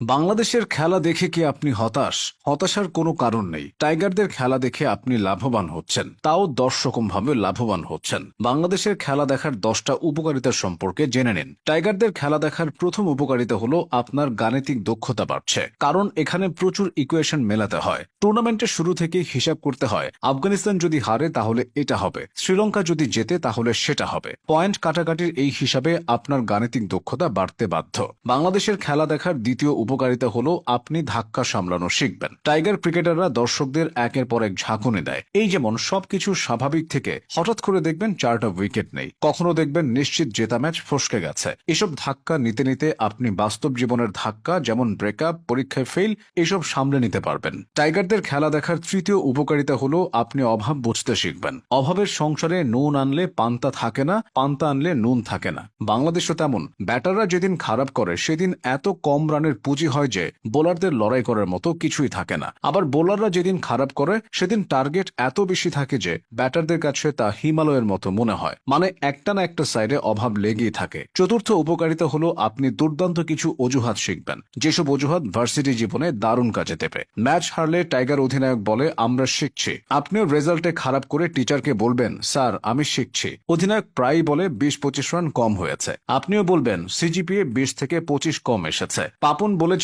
বাংলাদেশের খেলা দেখে কি আপনি হতাশ? হতাশার কোনো কারণ নেই। টাইগারদের খেলা দেখে আপনি লাভবান হচ্ছেন। তাও রকম লাভবান হচ্ছেন। বাংলাদেশের খেলা দেখার দশটা উপকারিতা সম্পর্কে জেনে নিন। টাইগারদের খেলা দেখার প্রথম উপকারিতা হলো আপনার গাণিতিক দক্ষতা বাড়ছে। কারণ এখানে প্রচুর ইকুয়েশন মেলাতে হয়। টুর্নামেন্টের শুরু থেকে হিসাব করতে হয়, আফগানিস্তান যদি হারে তাহলে এটা হবে। শ্রীলঙ্কা যদি জেতে তাহলে সেটা হবে। পয়েন্ট কাটাকাটির এই হিসাবে আপনার গাণিতিক দক্ষতা বাড়তে বাধ্য। বাংলাদেশের খেলা দেখার দ্বিতীয় উপকারিতা হলো আপনি ধাক্কা সামলানো শিখবেন। টাইগার ক্রিকেটাররা দর্শকদের একের পর এক ঝাঁকুনি দেয়। এই যেমন সবকিছু স্বাভাবিক থেকে হঠাৎ করে দেখবেন চারটা উইকেট নেই। কখনো দেখবেন নিশ্চিত জেতা ম্যাচ ফসকে গেছে। এসব ধাক্কা নিতে নিতে আপনি বাস্তব জীবনের ধাক্কা যেমন ব্রেকআপ, পরীক্ষায় ফেল, এসব সামলে নিতে পারবেন। টাইগারদের খেলা দেখার তৃতীয় উপকারিতা হলো আপনি অভাব বুঝতে শিখবেন। অভাবের সংসারে নুন আনলে পান্তা থাকে না, পান্তা আনলে নুন থাকে না। বাংলাদেশও তেমন। ব্যাটাররা যেদিন খারাপ করে, সেদিন এত কম রানের পুঁজি হয় যে বোলারদের লড়াই করার মতো কিছুই থাকে না। আবার বোলাররা যেদিন খারাপ করে, সেদিন টার্গেট এত বেশি থাকে যে ব্যাটারদের কাছে তা হিমালয়ের মতো মনে হয়। মানে একটা না একটা সাইডে অভাব লেগেই থাকে। চতুর্থ উপকারিতা হলো আপনি দুর্দান্ত কিছু অজুহাত শিখবেন। যেসব অজুহাত ভার্সিটি জীবনে দারুণ কাজে দেবে। ম্যাচ হারলে টাইগার অধিনায়ক বলে, আমরা শিখছি। আপনিও রেজাল্টে খারাপ করে টিচারকে বলবেন, স্যার, আমি শিখছি। অধিনায়ক প্রায়ই বলে, বিশ পঁচিশ রান কম হয়েছে। আপনিও বলবেন, সিজিপিএ বিশ থেকে পঁচিশ কম এসেছে। পাপন বলেছিল